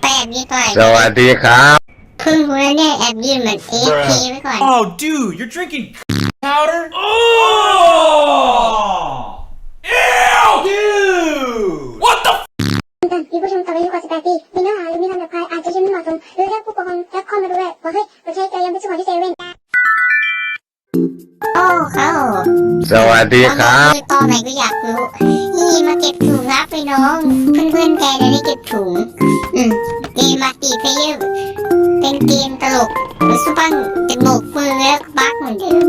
ไปแอบยืนต่อยสวัสดีครับเพิ่งรู้แล้วเนี่ยแอบยืนเหมือนเอฟพีไว้ก่อน Oh, dude, you're drinking powder? Oh! Ew! Dude! What the มีผู้ชมต่อไปอายุกว่า18ปีมีเนื้อหาหรือมีคำหยาบคายอาจจะใช้ไม่เหมาะสมหรือเรียกผู้ปกครองและข้อมาดูแลว่าเฮ้ยเราใช้ใจยังเป็นสมองที่เซเว่น โอ้เขาสวัสดีครับคือตอนไหนก็อยากรู้นี่มาเก็บถุงครับไปน้อง เพื่อนๆแกจะได้เก็บถุง อืมเกมมาตีเพลเยอร์เป็นเกมตลกหรือสุปังจะโบกมือแล้วก็บักเหมือนเดิม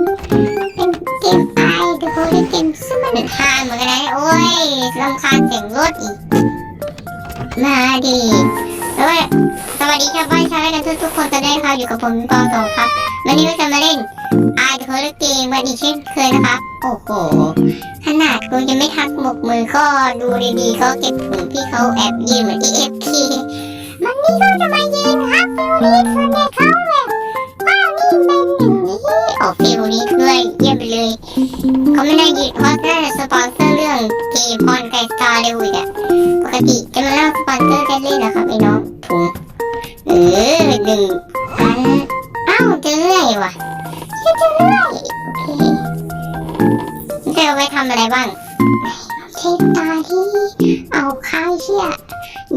เป็นเกมไอเดอะโฮลี่เกมซึ่งมันฮาเหมือนกันนะโอ้ยรำคาญเสียงรถอีก มาดีแล้วก็สวัสดีครับบ้านชาวและทุกทุกๆคนจะได้ครับอยู่กับผมปองสองครับ วันนี้ก็จะมาเล่น I d e c o d e Game วันอีกเช่นเคยนะครับ โอ้โห ขนาดกูยังไม่ทักหมกมือก็ดูดีๆเขาเก็บถุงที่เขาแอบยืนเหมือน EFP มันนี่ก็จะมายืนครับฟิวนี้คือเนี่ยเขาแบบว่านี่เป็นอย่างนี้ออกฟิวนี้ด้วยเยี่ยมไปเลยเขาไม่ได้ยืนเพราะน่าจะสปอนเซอร์เรื่องเกมพรไกสตาร์เร็วอีกอะปกติจะมาเล่าสปอนเซอร์กันเล่นนะครับไอ้น้อง เจอเรื่อยว่ะเจะเรื่อยโอเคจะเอาไปทำอะไรบ้างเช็คตาที่เอาค่ายเชี่ย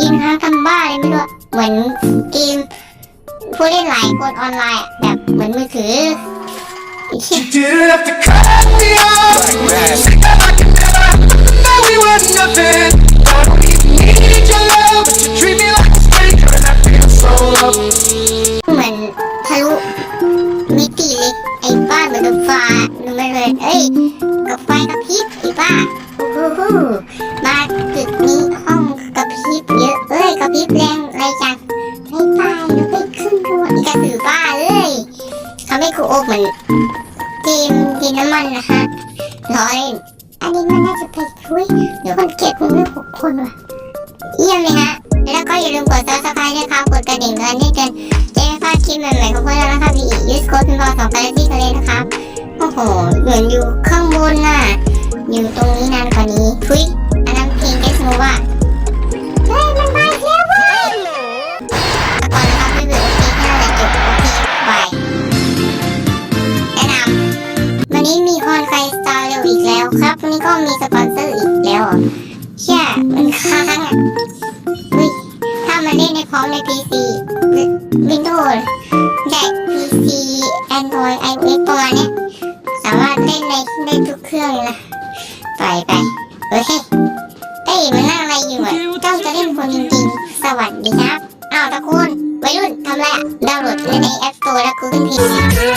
ยิงหาทำบ้าเลยไม่รู้อะเหมือนเกมผู้เล่นหลายคนออนไลน์อะแบบเหมือนมือถือเชี่ย You didn't have to cut me off. Say that I could never happen. That we were nothing. มิติเลยไอ้บ้านเหมือนกับฟ้าหนูไม่เลยเอ้ยกับไฟกระพริบไอ้บ้าโอ้โหมาตึกนี้ห้องกระพริบเยอะเอ้ยกระพริบแรงอะไรจังไม่ตายหนูไปขึ้นด้วอีกระสือบ้าเอ้ยเขาไม่คูโอกเหมือนเกมดินน้ำมันนะฮะร้อยอันนี้มันน่าจะไปคุยเดี๋ยวคนเก็บมันไม่หกคนว่ะเยี่ยมเลยฮะแล้วก็อย่าลืมกด subscribe นะครับกดกระดิ่งกันให้กันจะไม่พลา ดคลิปใหม่ๆของพวกเรานะครับมีอีกยูสโค้ดเป็นบอลสองไปที่ทะเลนะครับ โอ้โห เหมือนอยู่ข้างบนน่ะ อยู่ตรงนี้นานกว่านี้ทุยอันนั้นเพลงแกสโนว่าเฮ้ยมันมาอีกแล้วเว้ยแต่ก่อนนะครับไม่เบื่อโอเคแค่นั้นแหละจบโอเคบายแนะนำวันนี้มีคอนไคสตาร์เร็วอีกแล้วครับวันนี้ก็มีสปอนเซอร์อีกแล้วเหรอเชี่ยมันค้างอะเฮ้ยถ้ามาเล่นในพร้อมใน PC Windows ได้ PC Android iOS ประมาณเนี้ยสามารถเล่นในได้ทุกเครื่องเลยนะไปไป โอเค เอ้ยมันนั่งอะไรอยู่อะเจ้าจะเล่นคนจริงๆ สวัสดีครับ อ้าวตะคุณวัยรุ่นทำไรอะดาวน์โหลดเล่นใน App Store และ Google Play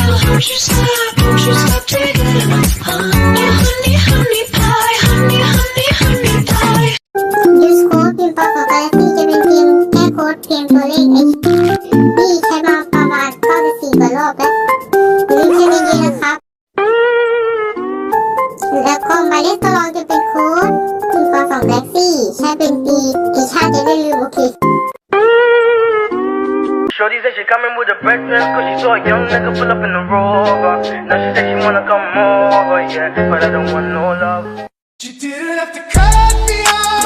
แล้วก็หมายเตัวรองจะเป็นโค้ดพิมพ์ปอของแล็กซี่ ใช้เป็นปีปีชาจะได้ลืมโอเค Shorty said she coming with a breakfast Cause she saw a young nigga pull up in the rover Now she said she wanna come over, yeah But I don't want no love You didn't have to cut me off.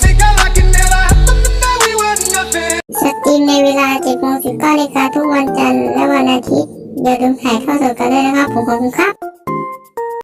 Say that I could never happen. That we were nothing. สตรีมในเวลา7โมง19นาฬิกาทุกวันจันทร์และวันอาทิตย์อย่าลืมถ่ายทอดสดกันด้วยนะครับ ผมขอบคุณครับ